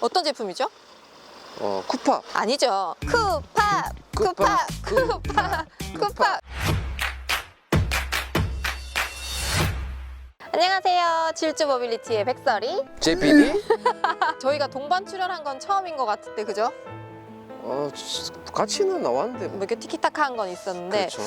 어떤 제품이죠? 어, 쿠파. 아니죠. 쿠파, 쿠파, 쿠파, 쿠파. 안녕하세요. 질주 모빌리티의 백설이. JPD? 저희가 동반 출연한 건 처음인 것 같은데, 그죠? 어, 같이는 나왔는데. 뭐 뭐. 이렇게 티키타카한 건 있었는데 그렇죠.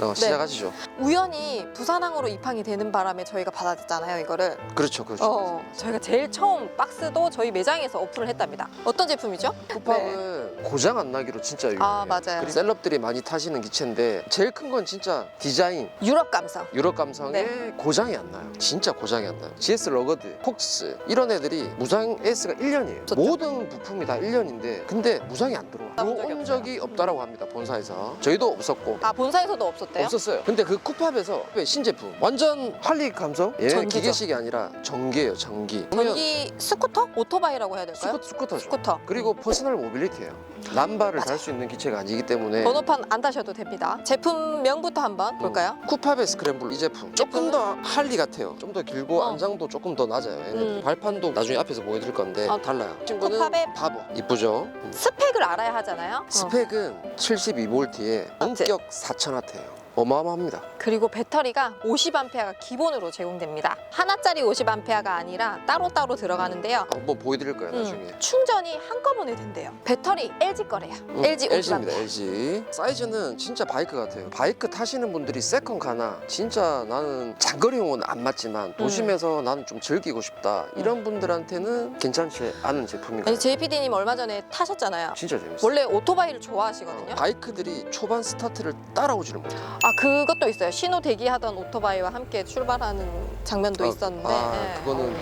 어, 시작하시죠. 우연히 부산항으로 입항이 되는 바람에 저희가 받아들잖아요, 이거를. 그렇죠, 그렇죠. 어, 저희가 제일 처음 박스도 저희 매장에서 어플을 했답니다. 어떤 제품이죠? 쿠팝은 고장 안 나기로 진짜 유명해요. 아, 맞아요. 그리고 셀럽들이 많이 타시는 기체인데 제일 큰 건 진짜 디자인, 유럽 감성. 유럽 감성에 네. 고장이 안 나요. 진짜 고장이 안 나요. GS 러거드, 폭스 이런 애들이 무상 AS가 1년이에요. 좋죠. 모든 부품이 다 1년인데 근데 무상이 안 들어와. 나온. 적이 없다라고 합니다. 본사에서. 저희도 없었고. 아, 본사에서도 없었대요? 없었어요. 근데 그 쿠팝에서 왜 신제품 완전 할리 감성? 얘는 전기죠. 기계식이 아니라 전기예요, 전기. 전기 스쿠터? 오토바이라고 해야 될까요? 스쿠터, 스쿠터죠. 스쿠터. 그리고 퍼스널 모빌리티예요. 맞아. 달수 있는 기체가 아니기 때문에 번호판 안 다셔도 됩니다. 제품명부터 한번 볼까요? 쿠팝의 스크램블 이 제품 조금 더 할리 같아요. 좀 더 길고 어. 안장도 조금 더 낮아요. 음. 발판도 나중에 앞에서 보여드릴 건데 어. 달라요. 친구는 쿠팝의 바보 이쁘죠? 음. 스펙을 알아야 하잖아요. 어. 스펙은 72V에 맞지? 원격 4,000W예요. 어마어마합니다. 그리고 배터리가 50A가 기본으로 제공됩니다. 하나짜리 50A가 아니라 따로따로 들어가는데요. 한번 보여드릴 거예요 음, 나중에. 충전이 한꺼번에 된대요. 배터리 LG 거래요. 음, LG 50A. LG입니다. LG. 사이즈는 진짜 바이크 같아요. 바이크 타시는 분들이 세컨 가나 진짜 나는 장거리용은 안 맞지만 도심에서 나는 좀 즐기고 싶다 이런 분들한테는 괜찮지 않은 제품인 것 아니. JPD님 얼마 전에 타셨잖아요. 진짜 재밌어요. 원래 오토바이를 좋아하시거든요. 바이크들이 초반 스타트를 따라오지를 못해요. 아 그것도 있어요. 신호 대기하던 오토바이와 함께 출발하는 장면도 아, 있었는데. 아, 네. 그거는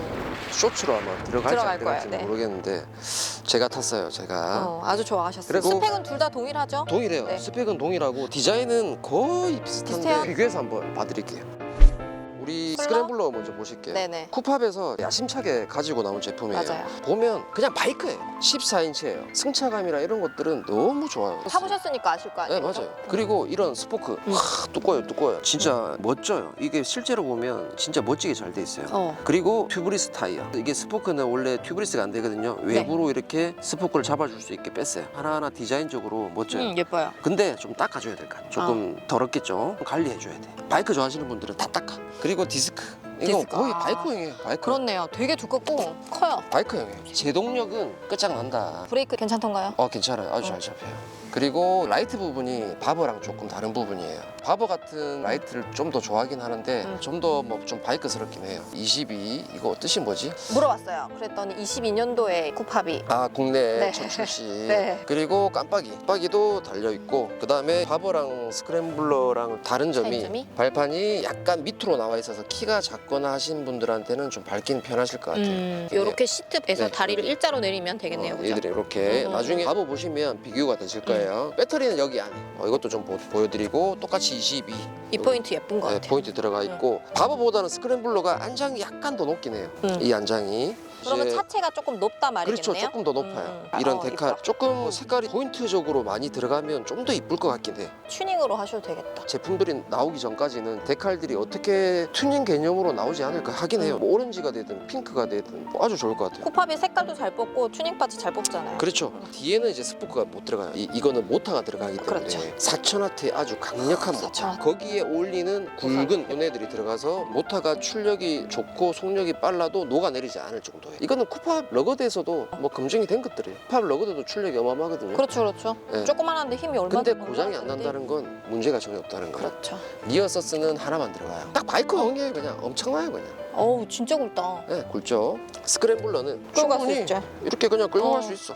쇼츠로 아마 들어갈지 들어갈 안 들어갈지 거예요, 네. 모르겠는데 제가 탔어요. 제가 어, 아주 좋아하셨어요. 그리고- 스펙은 둘 다 동일하죠? 동일해요. 네. 스펙은 동일하고 디자인은 거의 비슷한데 비슷해요? 비교해서 한번 봐드릴게요. 우리? 스크램블러 먼저 보실게요. 네네. 쿠팝에서 야심차게 가지고 나온 제품이에요. 맞아요. 보면 그냥 바이크예요. 14인치예요. 승차감이나 이런 것들은 너무 좋아요. 타보셨으니까 아실 거 네 아니에요? 맞아요. 그리고 이런 스포크 음. 와, 두꺼워요, 두꺼워요. 진짜 멋져요. 이게 실제로 보면 진짜 멋지게 잘 돼 있어요. 어. 그리고 튜브리스 타이어. 이게 스포크는 원래 튜브리스가 안 되거든요. 네. 외부로 이렇게 스포크를 잡아줄 수 있게 뺐어요. 하나하나 디자인적으로 멋져요. 음, 예뻐요. 근데 좀 닦아줘야 될것 같아요. 조금 어. 더럽겠죠. 관리해줘야 돼. 바이크 좋아하시는 분들은 다 닦아. 그리고 디스크. 이거 디스크. 거의 아. 바이크형이에요. 바이크. 그렇네요. 되게 두껍고 커요. 바이크형이에요. 제동력은 끝장난다. 브레이크 괜찮던가요? 어 괜찮아요. 아주 어. 잘 잡혀요. 그리고 라이트 부분이 바버랑 조금 다른 부분이에요. 바버 같은 라이트를 좀 더 좋아하긴 하는데 음. 좀 더 뭐 좀 바이크스럽긴 해요. 22 이거 뜻이 뭐지? 물어봤어요. 그랬더니 22년도에 쿠팝이 아 국내 네. 첫 출시. 네. 그리고 깜빡이. 깜빡이도 달려 있고 그 다음에 바버랑 스크램블러랑 다른 점이 차이점이? 발판이 약간 밑으로 나와 있어서 키가 작 거나 하신 분들한테는 좀 밟긴 편하실 것 같아요. 음, 이렇게 시트에서 네. 다리를 일자로 내리면 되겠네요. 어, 그죠? 얘들이 이렇게 음. 나중에 바보 보시면 비교가 되실 거예요. 배터리는 여기 안에. 어, 이것도 좀 보, 여드리고 똑같이 22. 이 포인트 예쁜 것 네, 같아요. 포인트 들어가 있고 바보보다는 스크램블러가 안장이 약간 더 높긴 해요. 음. 이 안장이. 그러면 이제 차체가 조금 높다 말이겠네요. 그렇죠. 조금 더 높아요. 음. 이런 어, 데칼 이뻐. 조금 색깔이 포인트적으로 많이 들어가면 좀 더 이쁠 것 같긴 해. 튜닝으로 하셔도 되겠다. 제품들이 나오기 전까지는 데칼들이 어떻게 튜닝 개념으로 나오지 않을까 하긴 해요. 음. 뭐 오렌지가 되든 핑크가 되든 뭐 아주 좋을 것 같아요. 쿠팝이 색깔도 잘 뽑고 튜닝 바지 잘 뽑잖아요. 그렇죠. 뒤에는 이제 스포크가 못 들어가요. 이, 이거는 모터가 들어가기 때문에 그렇죠. 4,000W의 아주 강력한 모터. 4,000W. 거기에 어울리는 굵은 요네들이 들어가서 모터가 출력이 좋고 속력이 빨라도 녹아내리지 않을 정도 예요. 이거는 쿠팝 러거드에서도 뭐 검증이 된 것들이에요. 쿠팝 러거드도 출력이 어마어마하거든요. 그렇죠, 그렇죠. 네. 조그만한데 힘이 얼마나 근데 고장이 안. 난다는 건 문제가 전혀 없다는 거예요. 그렇죠. 리어 서스는 하나만 들어가요. 딱 바이크형이에요 그냥 엄청나요 그냥. 어우 진짜 굵다. 네, 굵죠. 스크램블러는 끌고 갈수 충분히 있죠. 이렇게 그냥 끌고 어. 갈 수 있어.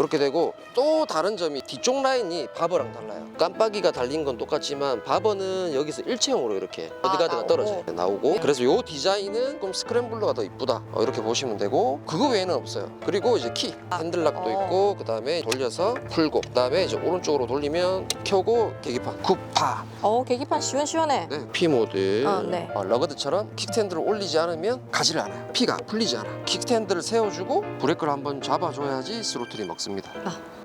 이렇게 되고 또 다른 점이 뒤쪽 라인이 바버랑 달라요. 깜빡이가 달린 건 똑같지만 바버는 여기서 일체형으로 이렇게 아, 어디가드가 나오고. 떨어져요. 나오고 네. 그래서 요 디자인은 조금 스크램블러가 더 이쁘다. 어, 이렇게 보시면 되고 그거 외에는 없어요. 그리고 이제 키 핸들락도 어. 있고 그 다음에 돌려서 풀고 그 다음에 이제 오른쪽으로 돌리면 켜고 계기판 쿠파 어 계기판 시원시원해. 네, P 모드. 어, 네. 어, 러거드처럼 킥스탠드를 올리지 않으면 가지를 않아요. 피가 풀리지 않아. 킥스탠드를 세워주고 브레이크를 한번 잡아줘야지 스로틀이 먹습니다. 아.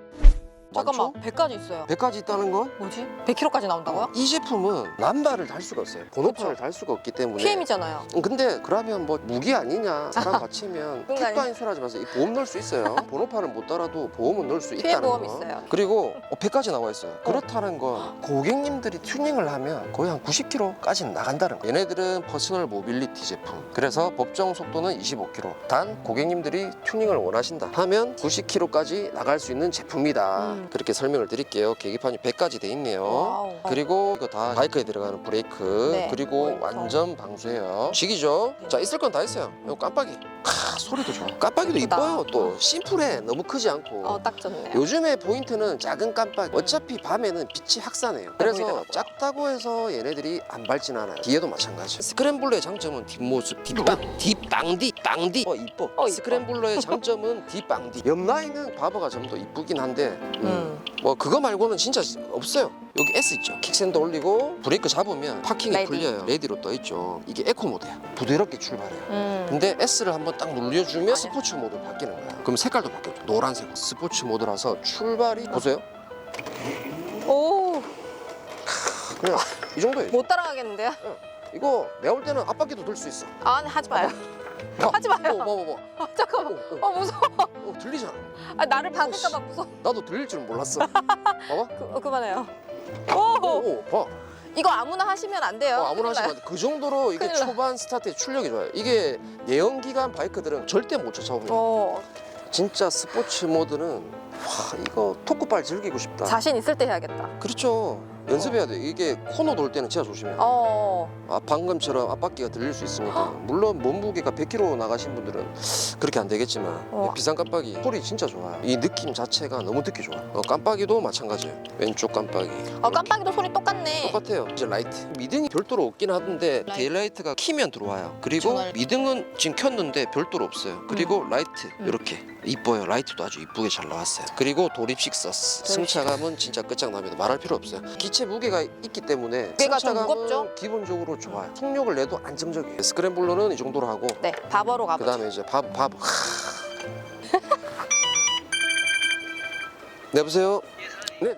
잠깐만 많죠? 100까지 있어요. 100까지 있다는 건 뭐지? 100kg까지 나온다고요? 이 제품은 남발을 달 수가 없어요. 번호판을 그렇죠. 달 수가 없기 때문에 PM이잖아요. 음, 근데 그러면 뭐 무기 아니냐 사람 다치면 그건 택도 아니- 아닌 소리 하지 마세요 이 보험 넣을 수 있어요 번호판을 못 달아도 보험은 넣을 수 피해 있다는 보험 거 있어요. 그리고 어, 100까지 나와 있어요 그렇다는 건 고객님들이 튜닝을 하면 거의 한 90km까지는 나간다는 거예요 얘네들은 퍼스널 모빌리티 제품 그래서 법정 속도는 25km 단 고객님들이 튜닝을 원하신다 하면 90km까지 나갈 수 있는 제품이다 음. 그렇게 설명을 드릴게요 계기판이 100까지 돼 있네요 와우. 그리고 이거 다 바이크에 들어가는 브레이크 네. 그리고. 완전 방수해요 식이죠 네. 자 있을 건 다 있어요 이거 깜빡이 캬, 소리도 좋아. 깜빡이도 예쁘다. 이뻐요 또. 심플해. 너무 크지 않고. 어, 딱 좋네요. 요즘의 포인트는 작은 깜빡이. 어차피 밤에는 빛이 확산해요. 그래서 보이더라고요. 작다고 해서 얘네들이 안 밝진 않아요. 뒤에도 마찬가지 스크램블러의 장점은 뒷모습 뒷빵 뒷빵디 빵디. 어 이뻐. 어, 이뻐. 스크램블러의 장점은 뒷빵디. 옆 라인은 바버가 좀 더 이쁘긴 한데 음, 음. 뭐 그거 말고는 진짜 없어요. 여기 S 있죠. 킥센터 올리고 브레이크 잡으면 파킹이 레디. 풀려요. 레디로 떠 있죠. 이게 에코 모드야. 부드럽게 출발해요. 음. 근데 S를 한번 딱 눌려주면. 스포츠 모드 바뀌는 거야. 그럼 색깔도 바뀌죠. 노란색 스포츠 모드라서 출발이 보세요. 오, 그냥 이 정도예요. 못 따라가겠는데요? 이거 내가 올 때는 앞바퀴도 들수 있어. 아, 네, 하지 마요. 봐. 하지 마요. 뭐, 뭐, 뭐, 뭐. 아, 잠깐만. 어, 어, 어, 무서워. 어, 들리잖아. 아, 나를 박을까 봐 무서워. 나도 들릴 줄 몰랐어. 봐봐. 그, 어, 그만해요. 오, 오, 오, 봐. 이거 아무나 하시면 안 돼요. 어, 아무나 큰일. 하시면 안 돼. 그 정도로 이게 큰일 나. 초반 스타트에 출력이 좋아요. 이게 내연기관 바이크들은 절대 못 쫓아옵니다. 어, 진짜 스포츠 모드는 와 이거 토크발 즐기고 싶다. 자신 있을 때 해야겠다. 그렇죠. 연습해야 돼. 이게 코너 돌 때는 진짜 조심해요. 어, 아, 방금처럼 앞바퀴가 들릴 수 있으니까. 물론 몸무게가 100kg 나가신 분들은 그렇게 안 되겠지만 어. 비싼 깜빡이 소리 진짜 좋아요. 이 느낌 자체가 너무 듣기 좋아. 어, 깜빡이도 마찬가지예요. 왼쪽 깜빡이. 어 깜빡이도 소리 똑같네. 똑같아요. 이제 라이트 미등이 별도로 없긴 하던데 라이트. 데일라이트가 키면 들어와요. 그리고 전화를- 미등은 지금 켰는데 별도로 없어요. 그리고 라이트 음. 이렇게 이뻐요. 라이트도 아주 이쁘게 잘 나왔어요. 그리고 도립식 서스. 승차감은 진짜 끝장납니다. 말할 필요 없어요. 기체 무게가 있기 때문에 무게가 좀 승차감은 무겁죠? 기본적으로 좋아요. 속력을 내도 안정적이에요. 스크램블러는 이 정도로 하고 네, 바버로 가보죠. 그다음에 이제 밥 밥. 네, 여보세요. 네.